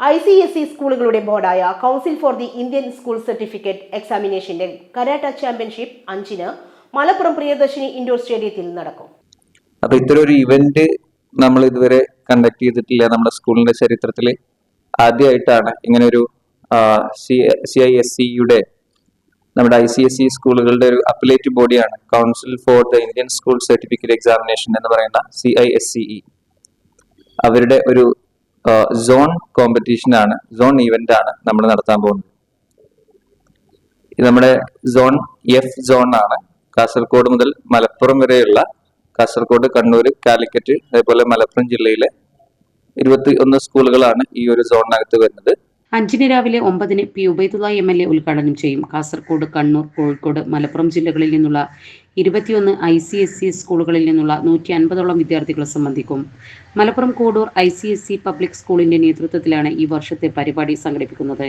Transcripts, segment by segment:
I C S E സ്കൂളുകളുടെ ബോർഡായ council for the Indian school certificate എക്സാമിനേഷന്റെ karate championship അഞ്ചിന് Malappuram Priyadarshini indoor സ്റ്റേഡിയത്തിൽ നടക്കും. അപ്പൊ ഇത്തരം ഒരു ഇവന്റ് നമ്മൾ ഇതുവരെ കണ്ടക്ട് ചെയ്തിട്ടില്ല നമ്മുടെ സ്കൂളിന്റെ ചരിത്രത്തിൽ ആദ്യമായിട്ടാണ് ഇങ്ങനെ ഒരു സി ഐ എസ് സിയുടെ നമ്മുടെ ഐ സി എസ് സി സ്കൂളുകളുടെ ഒരു അപ്പലേറ്റ് ബോഡിയാണ് council for the Indian school certificate examination എന്ന് പറയുന്ന C I S C E. അവരുടെ ഒരു സോൺ കോമ്പറ്റീഷൻ ആണ് സോൺ ഇവന്റ് ആണ് നമ്മൾ നടത്താൻ പോകുന്നത്. ഇത് നമ്മുടെ സോൺ എഫ് സോൺ ആണ് കാസർഗോഡ് മുതൽ മലപ്പുറം വരെയുള്ള കാസർഗോഡ് കണ്ണൂർ കാലിക്കറ്റ് അതേപോലെ മലപ്പുറം ജില്ലയിലെ ഇരുപത്തി ഒന്ന് സ്കൂളുകളാണ് ഈ ഒരു സോണിനകത്ത് വരുന്നത്. അഞ്ചിന് രാവിലെ ഒമ്പതിന് P Ubaidulla M L A ഉദ്ഘാടനം ചെയ്യും. കാസർകോട് കണ്ണൂർ കോഴിക്കോട് മലപ്പുറം ജില്ലകളിൽ നിന്നുള്ള ഇരുപത്തിയൊന്ന് ഐ സി എസ് സി സ്കൂളുകളിൽ നിന്നുള്ള നൂറ്റി അൻപതോളം വിദ്യാർത്ഥികൾ സംബന്ധിക്കും. Malappuram Kodur I C S C public സ്കൂളിന്റെ നേതൃത്വത്തിലാണ് ഈ വർഷത്തെ പരിപാടി സംഘടിപ്പിക്കുന്നത്.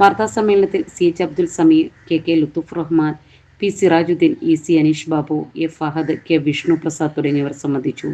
വാർത്താ സമ്മേളനത്തിൽ C H Abdul Sameer K K Luthuf Rahman P Sirajuddin E C Aneesh Babu A Fahad K Vishnu Prasad തുടങ്ങിയവർ സംബന്ധിച്ചു.